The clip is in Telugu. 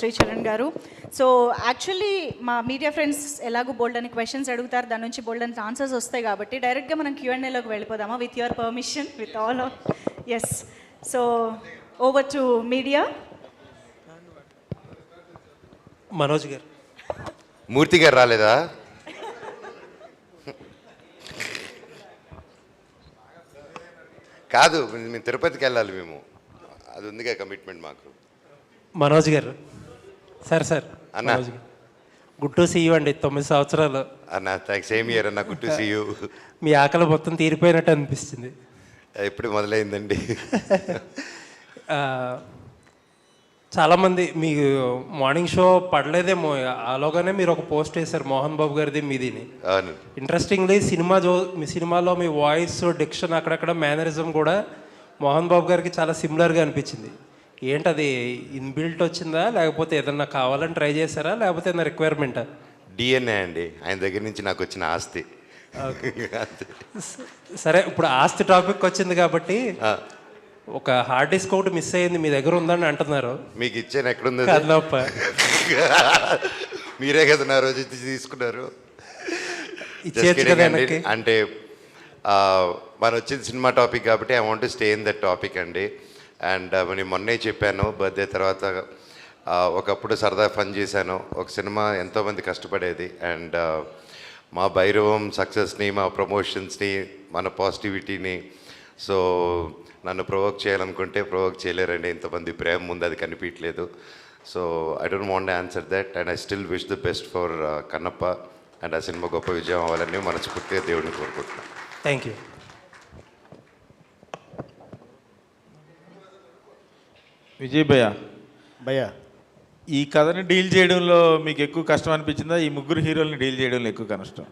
శ్రీచరణ్ గారు. సో యాక్చువల్లీ మా మీడియా ఫ్రెండ్స్ ఎలాగో బోల్డ్ అని క్వశ్చన్స్ అడుగుతారు దాని నుంచి బోల్డ్ అని ఆన్సర్స్ వస్తాయి కాబట్టి డైరెక్ట్గా మనం క్యూఎన్ఏలోకి వెళ్ళిపోదామా? With your permission with all yes so over to media Manoj గారు. మూర్తి గారు రాలేదా? కాదు మేము తిరుపతికి వెళ్ళాలి మేము. అది ఉందిగా కమిట్మెంట్ మాకు. మనోజ్ గారు. Sir sir. అన్నా. గుడ్ టు సీ యూ అండి తొమ్మిది సంవత్సరాలు. అన్న థ్యాంక్స్ సేమ్ ఇయర్ అన్న గుడ్ టు సీ యూ మీ ఆకలి మొత్తం తీరిపోయినట్టు అనిపిస్తుంది. ఎప్పుడు మొదలైందండి? చాలామంది మీ మార్నింగ్ షో పడలేదేమో. ఆలోగానే మీరు ఒక పోస్ట్ వేశారు మోహన్ బాబు గారిది మీదిని. అవును. ఇంట్రెస్టింగ్లీ సినిమా జో మీ సినిమాలో మీ వాయిస్ డిక్షన్ అక్కడక్కడ మేనరిజం కూడా మోహన్ బాబు గారికి చాలా సిమిలర్గా అనిపించింది. ఏంటది? ఇన్బిల్ట్ వచ్చిందా? లేకపోతే ఏదన్నా కావాలని ట్రై చేశారా? లేకపోతే ఏదైనా రిక్వైర్మెంటా డిఎన్ఏ అండి. ఆయన దగ్గర నుంచి నాకు వచ్చిన ఆస్తి. సరే ఇప్పుడు ఆస్తి టాపిక్ వచ్చింది కాబట్టి ఒక హార్డ్ డిస్క్ ఒకటి మిస్ అయ్యింది మీ దగ్గర ఉందని అంటున్నారు. మీకు ఇచ్చాను. ఎక్కడుంది? కదలప్ప మీరే కదా నా రోజు తీసుకున్నారు. అంటే మన వచ్చింది సినిమా టాపిక్ కాబట్టి I want stay in that topic అండి. అండ్ uh, నేను మొన్నే చెప్పాను బర్త్డే తర్వాత uh, ఒకప్పుడు సరదా ఫన్ చేశాను. ఒక సినిమా ఎంతోమంది కష్టపడేది. అండ్ uh, మా భైరవం సక్సెస్ని మా ప్రమోషన్స్ని మన పాజిటివిటీని సో నన్ను ప్రొవోక్ చేయాలనుకుంటే ప్రొవోక్ చేయలేరండి. ఇంతమంది ప్రేమ ముందు అది కనిపించలేదు so I don't want answer that and I still wish the best for Kannappa and ఆ సినిమా గొప్ప విజయం అవ్వాలని మనస్ఫూర్తిగా దేవుడిని కోరుకుంటున్నాను. థ్యాంక్ యూ విజయ్ భయ్య. భయ్యా. ఈ కథని డీల్ చేయడంలో మీకు ఎక్కువ కష్టం అనిపించిందా? ఈ ముగ్గురు హీరోల్ని డీల్ చేయడంలో ఎక్కువ కష్టం?